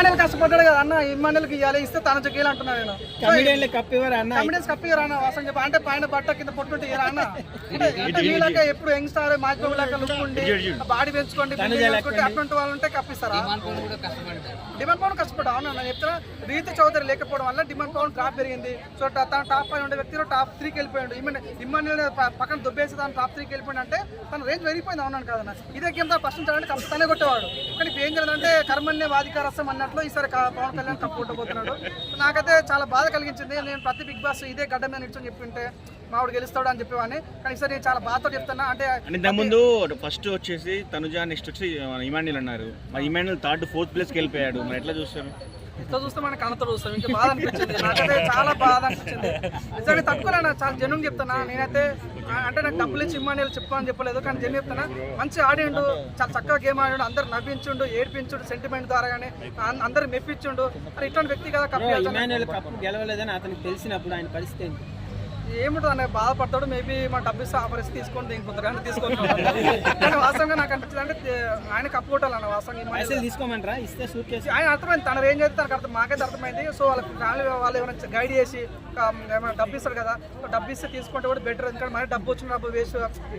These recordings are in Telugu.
ఇమ్మానుయల్ కష్టపడ్డాడు కదా అన్న ఇమ్మానుయల్కి ఇవ్వాలి ఇస్తే తన చెక్కేయాలి అంటున్నా నేను? కమిడియన్లు అన్న? చెప్పి అంటే పైన బట్ట కింద పొట్టుంటే అన్న? అంటే మీలాగా ఎప్పుడు యంగ్ స్టార్ మాధ్యమం లాగా లుక్ ఉండి బాడీ పెంచుకోండి అటువంటి వాళ్ళు ఉంటే కప్పిస్తారా? డిమాండ్ పవన్ కష్టపడ్డా అవునా నేను చెప్తున్నా రీతి చౌదరి లేకపోవడం వల్ల డిమాండ్ పవన్ డ్రాప్ పెరిగింది. సో తన టాప్ ఫైవ్ ఉండే వ్యక్తిలో టాప్ త్రీకి వెళ్ళిపోయాడు. ఇమ్మన్ ఇమ్మన్ పక్కన దుబ్బేసి తను టాప్ త్రీకి వెళ్ళిపోయింది అంటే తన రేంజ్ పెరిగిపోయింది. అవునాను కదన్న? ఇదే గేమ్ ఫస్ట్ నుంచి తనే కొట్టేవాడు. కానీ ఇప్పుడు ఏం జరిగిందంటే కర్మన్నే వాదికారస్యం అన్నట్లు ఈసారి పవన్ కళ్యాణ్ కప్పు కొట్టబోతున్నాడు. నాకైతే చాలా బాధ కలిగించింది. నేను ప్రతి బిగ్ బాస్ ఇదే గడ్డ మీద నిల్చొని చెప్పింటే మావాడు గెలుస్తాడు అని చెప్పేవాడిని. కానీ ఈసారి నేను చాలా బాధతో చెప్తున్నా. అంటే ఇంతకుముందు ఫస్ట్ వచ్చేసి తనుజ నెక్స్ట్ వచ్చి ఇమాన్యుల్ అన్నారు. మరి ఇమాన్యుల్ థర్డ్ ఫోర్త్ ప్లేస్కి వెళ్ళిపోయాడు. మరి ఎట్లా చూస్తారు? ఇట్లా చూస్తే మన కన్నతో చూస్తాం. ఇంకా బాధ అనిపించింది. నాకైతే చాలా బాధ అనిపించింది. నిజంగా తక్కువ చాలా జనం చెప్తున్నా. నేనైతే అంటే నాకు డబ్బులు ఇచ్చి ఇమ్మని చెప్పని చెప్పలేదు కానీ జనం చెప్తున్నా మంచి ఆడిండు చాలా చక్కగా గేమ్ ఆడిండు అందరు నవ్వించుండు ఏడ్పించుండు సెంటిమెంట్ ద్వారా కానీ అందరు మెప్పించుండు. మరి ఇట్లాంటి వ్యక్తి కదా కప్పి గెలవలేదని అతనికి తెలిసినప్పుడు ఆయన పరిస్థితి ఏముంటుంది అన్న బాధపడతాడు. మేబీ మా డబ్బు ఇస్తే ఆ పరిస్థితి తీసుకొని దిగుకుంటారు కానీ వాస్తవంగా నాకు అనిపించింది అంటే ఆయన కప్పు కొట్టాలన్న వాస్తవంగా తీసుకోమంటారా? ఇస్తే సూట్ కేసు ఆయన అర్థమైంది. తన ఏం చేస్తే తనకు అర్థం మాకైతే అర్థమైంది. సో వాళ్ళ ఫ్యామిలీ వాళ్ళు ఏమైనా గైడ్ చేసి ఏమైనా డబ్బు ఇస్తారు కదా సో డబ్బు ఇస్తే తీసుకుంటే కూడా బెటర్ ఎందుకంటే మరి డబ్బు వచ్చిన డబ్బు వేస్ట్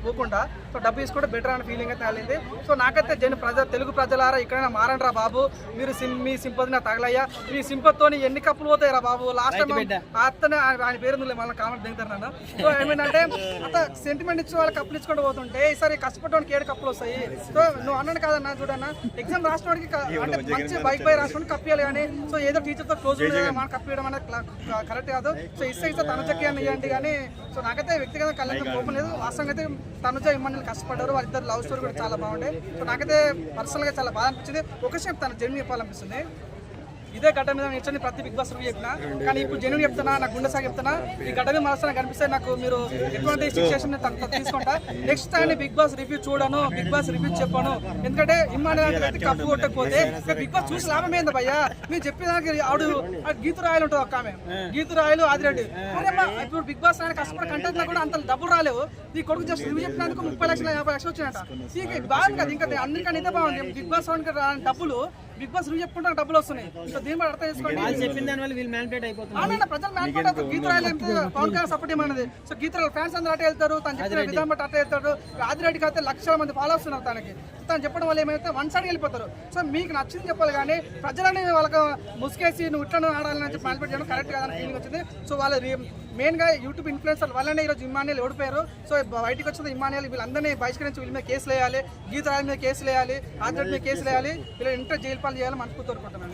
పోకుండా సో డబ్బు తీసుకుంటే బెటర్ అనే ఫీలింగ్ అయితే కలిగింది సో నాకైతే జన ప్రజ తెలుగు ప్రజలారా ఇక్కడైనా మారండి రా బాబు. మీరు సిం మీ సింపతి నా తగలయ్యా. మీ సింపతితో ఎన్ని కప్పులు పోతాయి రా బాబు? Last time. అతనే ఆయన పేరు మళ్ళీ కామెంట్ దిగుతారు నన్ను. సో ఏమైందంటే అంత సెంటిమెంట్ ఇచ్చిన వాళ్ళు కప్పులు ఇచ్చుకుంటూ పోతుంటే ఈసారి కష్టపడడానికి ఏడు కప్పులు వస్తాయి. సో నువ్వు అన్నాను కాదన్నా చూడన్నా ఎగ్జామ్ రాసినోడికి అంటే మంచి బైక్ బై రాసినోడికి కప్పియాలి కానీ సో ఏదో టీచర్తో క్లోజ్ మనం కప్పియడం అనేది కరెక్ట్ కాదు. సో ఇస్తే ఇస్తే తన చెక్కి అని ఇవ్వండి కానీ సో నాకైతే వ్యక్తిగత కళ్యాణ్ కోపం లేదు. వాస్తవంగా అయితే తనుజ ఇమ్మని కష్టపడ్డారు. వాళ్ళిద్దరు లవ్ స్టోరీ కూడా చాలా బాగుండే. సో నాకైతే పర్సనల్గా చాలా బాగా అనిపించింది. ఒక విషయం తన జర్నీ చెప్పాలనిపిస్తుంది. ఇదే గడ్డ మీద నిల్చొని ప్రతి బిగ్ బాస్ రివ్యూ చెప్పినా. కానీ ఇప్పుడు జెన్యున్ చెప్తున్నా నాకు గుండె సాగి చెప్తున్నా. ఈ గడ్డ మీద మనసు కనిపిస్తే నాకు మీరు ఎటువంటి సిచ్యువేషన్ తీసుకుంటా. Next time Bigg Boss review చూడను బిగ్ బాస్ రివ్యూ చెప్పను. ఎందుకంటే ఇమ్మాన్ కప్పు కొట్టకపోతే బిగ్ బాస్ చూసి లాభం ఏంది భయ్యా? మీరు చెప్పేదానికి ఆవిడ గీతురాయలు గీతు రాయలు ఉంటుంది ఒక ఆమె. గీతు రాయలు ఆదిరెడ్డి. అరే ఇప్పుడు బిగ్ బాస్ ఆయన కష్టపడి కంటెంట్లో కూడా అంత డబ్బులు రాలేవు. నీ కొడుకు జస్ట్ రివ్యూ చెప్పినందుకు ముప్పై లక్షల యాభై లక్షలు వచ్చినట బాగుంది కదా. ఇంకా అందుకని ఇదే బాగుంది. బిగ్ బాస్ వానికి డబ్బులు బిగ్ బాస్ రివ్యూ చెప్పుకుంటే డబ్బులు వస్తున్నాయి. ఇంకా దీని బట్టి అర్థం చేసుకోండి. వాళ్ళు చెప్పిన దాని వల్ల వీళ్ళు మ్యాన్పేట్ అయిపోతున్నారు. అవునన్నా ప్రజలు మ్యాన్ అవుతారు. గీతరాయలు పవన్ కళ్యాణ్ సపోర్ట్ ఏమన్నది సో గీతరాయలు ఫ్యాన్స్ అందరూ అటే వెళ్తారు తను చెప్పిన విధానం బట్టి అటే వెళ్తారు. ఆదిరెడ్డికి అయితే లక్షల మంది ఫాలో వస్తున్నారు తనకి. తను చెప్పడం వల్ల ఏమైతే వన్ సైడ్ వెళ్ళిపోతారు. సో మీకు నచ్చింది చెప్పాలి కానీ ప్రజలని వాళ్ళకి ముసుకేసి నువ్వు ఇట్లా ఆడాలని చెప్పి మ్యాన్పేట్ చేయడం కరెక్ట్ కాదని ఫీలింగ్ వచ్చింది. సో వాళ్ళ మెయిన్గా యూట్యూబ్ ఇన్ఫ్లుయెన్సర్ వల్లనే ఈరోజు ఇమానియల్ ఓడిపోయారు. సో బయటికి వచ్చిన ఇమానియల్ వీళ్ళందరినీ బహిష్కరించి వీళ్ళ మీద కేసులు వేయాలి గీతరాజు మీద కేసులు వేయాలి ఆదిరెడ్డి మీద కేసులు వేయాలి వీళ్ళు ఇంటర్ జైలు పాలు చేయాలని మనసుకు కోరుకుంటున్నాను.